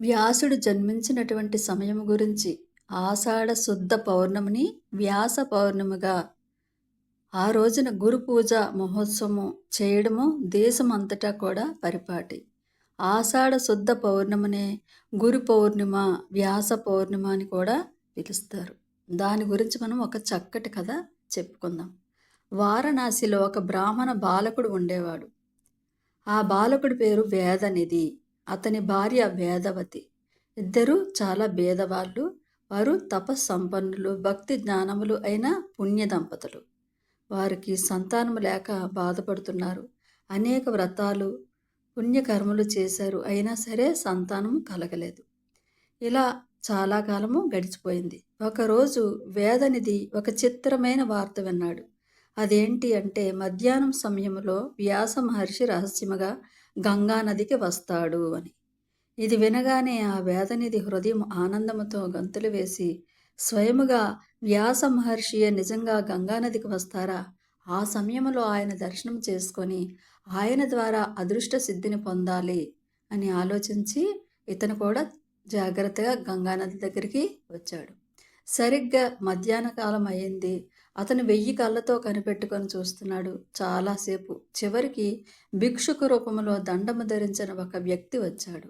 వ్యాసుడు జన్మించినటువంటి సమయం గురించి ఆషాఢ శుద్ధ పౌర్ణమిని వ్యాస పౌర్ణమిగా ఆ రోజున గురు పూజ మహోత్సవం చేయడము దేశమంతటా కూడా పరిపాటి. ఆషాఢ శుద్ధ పౌర్ణమినే గురు పౌర్ణిమ వ్యాస పౌర్ణిమ అని కూడా పిలుస్తారు. దాని గురించి మనం ఒక చక్కటి కథ చెప్పుకుందాం. వారణాసిలో ఒక బ్రాహ్మణ బాలకుడు ఉండేవాడు. ఆ బాలకుడి పేరు వేదనిధి. అతని భార్య వేదవతి. ఇద్దరు చాలా భేదవాళ్ళు. వారు తపస్సంపన్నులు భక్తి జ్ఞానములు అయిన పుణ్య దంపతులు వారికి సంతానము లేక బాధపడుతున్నారు. అనేక వ్రతాలు పుణ్యకర్మలు చేశారు. అయినా సరే సంతానము కలగలేదు. ఇలా చాలా కాలము గడిచిపోయింది. ఒకరోజు వేదనిధి ఒక చిత్రమైన వార్త విన్నాడు. అదేంటి అంటే మధ్యాహ్నం సమయంలో వ్యాస మహర్షి రహస్యముగా గంగా నదికి వస్తాడు అని. ఇది వినగానే ఆ వేదనిధి హృదయం ఆనందముతో గంతులు వేసి స్వయముగా వ్యాస మహర్షియే నిజంగా గంగానదికి వస్తారా? ఆ సమయంలో ఆయన దర్శనం చేసుకొని ఆయన ద్వారా అదృష్ట సిద్ధిని పొందాలి అని ఆలోచించి ఇతను కూడా జాగ్రత్తగా గంగానది దగ్గరికి వచ్చాడు. సరిగ్గా మధ్యాహ్న కాలం అయింది అతను వెయ్యి కళ్ళతో కనిపెట్టుకొని చూస్తున్నాడు. చాలాసేపు. చివరికి భిక్షుకు రూపంలో దండము ధరించిన ఒక వ్యక్తి వచ్చాడు.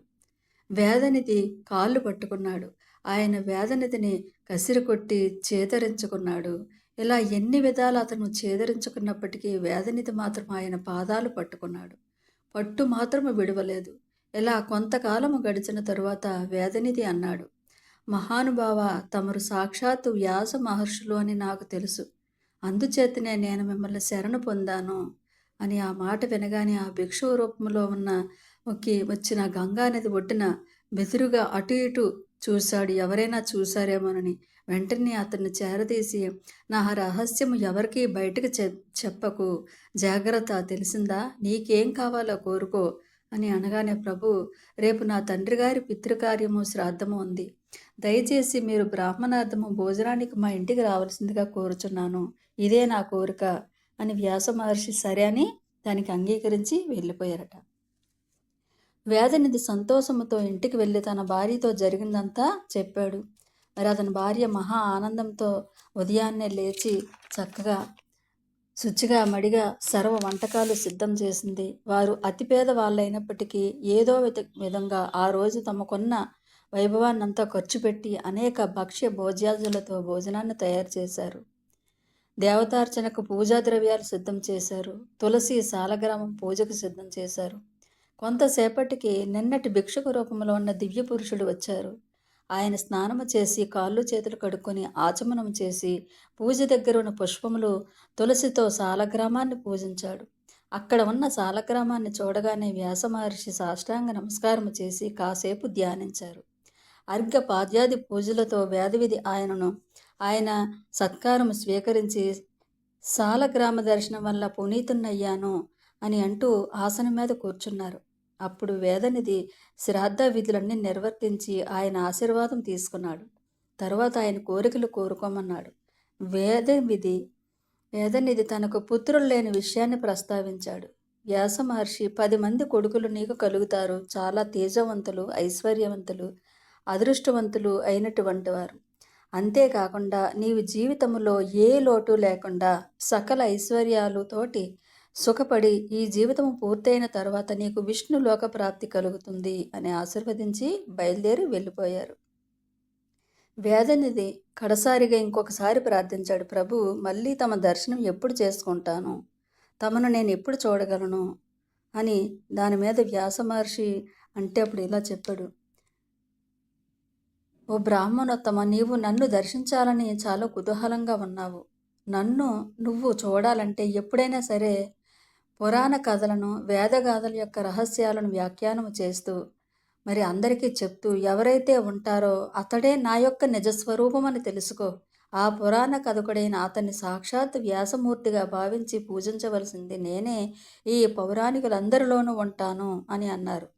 వేదనిధి కాళ్ళు పట్టుకున్నాడు. ఆయన వేదనిధిని కసిరి కొట్టి చేదరించుకున్నాడు ఇలా ఎన్ని విధాలు అతను చేదరించుకున్నప్పటికీ వేదనిధి మాత్రం ఆయన పాదాలు పట్టుకున్నాడు. పట్టు మాత్రము విడవలేదు. ఇలా కొంతకాలము గడిచిన తరువాత వేదనిధి అన్నాడు మహానుభావ తమరు సాక్షాత్తు వ్యాస మహర్షులు అని నాకు తెలుసు. అందుచేతనే నేను మిమ్మల్ని శరణు పొందాను అని ఆ మాట వినగానే ఆ భిక్షువు రూపంలో ఉన్న ఒక్కి వచ్చిన గంగానది ఒడ్డున బెదురుగా అటు ఇటు చూశాడు. ఎవరైనా చూశారేమోనని వెంటనే అతన్ని చేరదీసి నా రహస్యము ఎవరికి బయటకు చెప్పకు. జాగ్రత్త తెలిసిందా? నీకేం కావాలో కోరుకో అని అనగానే ప్రభు రేపు నా తండ్రి గారి పితృకార్యము శ్రాద్ధము ఉంది. దయచేసి మీరు బ్రాహ్మణార్థము భోజనానికి మా ఇంటికి రావాల్సిందిగా కోరుచున్నాను. ఇదే నా కోరిక అని వ్యాస మహర్షి సరే అని దానికి అంగీకరించి వెళ్ళిపోయారట. వేదనిధి సంతోషముతో ఇంటికి వెళ్ళి తన భార్యతో జరిగిందంతా చెప్పాడు. మరి అతని భార్య మహా ఆనందంతో ఉదయాన్నే లేచి చక్కగా శుచిగా మడిగా సర్వ వంటకాలు సిద్ధం చేసింది. వారు అతి పేద వాళ్ళైనప్పటికీ ఏదో విధంగా ఆ రోజు తమకున్న వైభవాన్నంతా ఖర్చు పెట్టి అనేక భక్ష్య భోజ్యాదులతో భోజనాన్ని తయారు చేశారు. దేవతార్చనకు పూజా ద్రవ్యాలు సిద్ధం చేశారు. తులసి సాలగ్రామం పూజకు సిద్ధం చేశారు. కొంతసేపటికి నిన్నటి భిక్షకు రూపంలో ఉన్న దివ్య పురుషుడు వచ్చారు. ఆయన స్నానము చేసి కాళ్ళు చేతులు కడుక్కొని ఆచమనం చేసి పూజ దగ్గర ఉన్న పుష్పములు తులసితో సాలగ్రామాన్ని పూజించాడు. అక్కడ ఉన్న సాలగ్రామాన్ని చూడగానే వ్యాస మహర్షి సాష్టాంగ నమస్కారం చేసి కాసేపు ధ్యానించారు. అర్ఘ పాద్యాది పూజలతో వేదవిధి ఆయనను ఆయన సత్కారం స్వీకరించి సాలగ్రామ దర్శనం వల్ల పునీతున్నయ్యాను అని అంటూ ఆసనం మీద కూర్చున్నారు. అప్పుడు వేదనిధి శ్రాద్ధ విధులన్నీ నిర్వర్తించి ఆయన ఆశీర్వాదం తీసుకున్నాడు. తర్వాత ఆయన కోరికలు కోరుకోమన్నాడు. వేదవిధి వేదనిధి తనకు పుత్రులు లేని విషయాన్ని ప్రస్తావించాడు. వ్యాస మహర్షి పది మంది కొడుకులు నీకు కలుగుతారు. చాలా తేజవంతులు ఐశ్వర్యవంతులు. అదృష్టవంతులు అయినటువంటి వారు. అంతేకాకుండా నీవు జీవితంలో ఏ లోటు లేకుండా సకల ఐశ్వర్యాలతోటి సుఖపడి ఈ జీవితం పూర్తయిన తర్వాత నీకు విష్ణు లోక ప్రాప్తి కలుగుతుంది అని ఆశీర్వదించి బయలుదేరి వెళ్ళిపోయారు. వేదనిధి కడసారిగా ఇంకొకసారి ప్రార్థించాడు ప్రభు మళ్ళీ తమ దర్శనం ఎప్పుడు చేసుకుంటాను? తమను నేను ఎప్పుడు చూడగలను? అని దాని మీద వ్యాస మహర్షి అంటే అప్పుడు ఇలా చెప్పాడు ఓ బ్రాహ్మణోత్తమ నీవు నన్ను దర్శించాలని చాలా కుతూహలంగా ఉన్నావు. నన్ను నువ్వు చూడాలంటే ఎప్పుడైనా సరే పురాణ కథలను వేదగాథల యొక్క రహస్యాలను వ్యాఖ్యానం చేస్తూ మరి అందరికీ చెప్తూ ఎవరైతే ఉంటారో అతడే నా యొక్క నిజస్వరూపం అని తెలుసుకో. ఆ పురాణ కథకుడైన అతన్ని సాక్షాత్ వ్యాసమూర్తిగా భావించి పూజించవలసింది నేనే ఈ పౌరాణికులందరిలోనూ ఉంటాను అని అన్నారు.